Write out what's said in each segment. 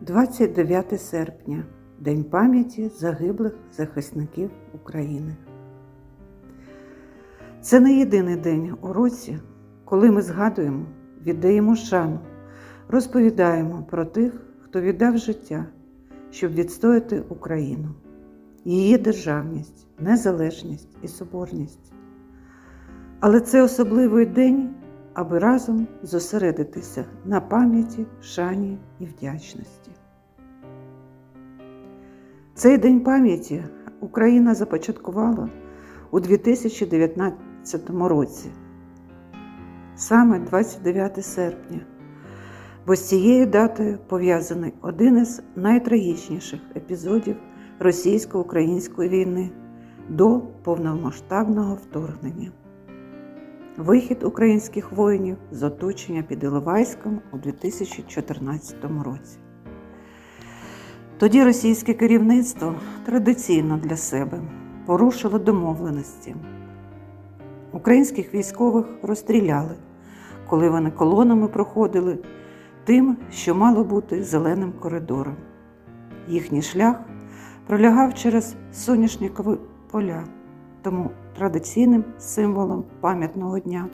29 серпня День пам'яті загиблих захисників України. Це не єдиний день у році, коли ми згадуємо, віддаємо шану, розповідаємо про тих, хто віддав життя, щоб відстояти Україну, її державність, незалежність і соборність. Але це особливий день, аби разом зосередитися на пам'яті, шані і вдячності. Цей день пам'яті Україна започаткувала у 2019 році, саме 29 серпня, бо з цією датою пов'язаний один із найтрагічніших епізодів російсько-української війни до повномасштабного вторгнення. Вихід українських воїнів з оточення під Іловайськом у 2014 році. Тоді російське керівництво традиційно для себе порушило домовленості. Українських військових розстріляли, коли вони колонами проходили тим, що мало бути зеленим коридором. Їхній шлях пролягав через соняшникові поля, тому традиційним символом пам'ятного дня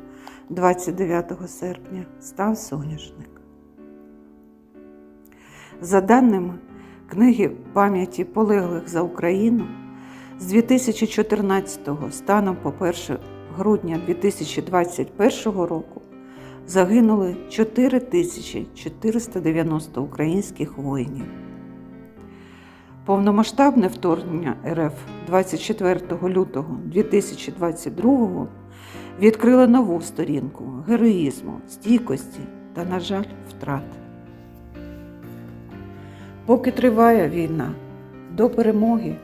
29 серпня став соняшник. За даними книги пам'яті полеглих за Україну, з 2014 станом по 1 грудня 2021 року загинули 4490 українських воїнів. Повномасштабне вторгнення РФ 24 лютого 2022 відкрило нову сторінку героїзму, стійкості та, на жаль, втрат. Поки триває війна, до перемоги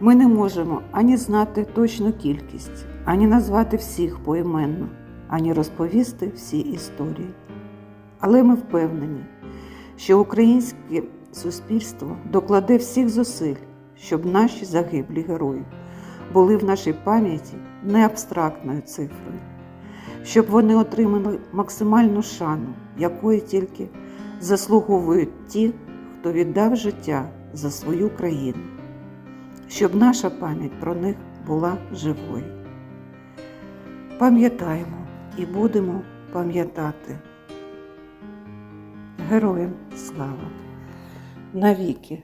ми не можемо ані знати точну кількість, ані назвати всіх поіменно, ані розповісти всі історії. Але ми впевнені, що українське суспільство докладе всіх зусиль, щоб наші загиблі герої були в нашій пам'яті не абстрактною цифрою, щоб вони отримали максимальну шану, якої тільки заслуговують ті, хто віддав життя за свою країну, щоб наша пам'ять про них була живою. Пам'ятаємо і будемо пам'ятати. Героям слава! Навіки!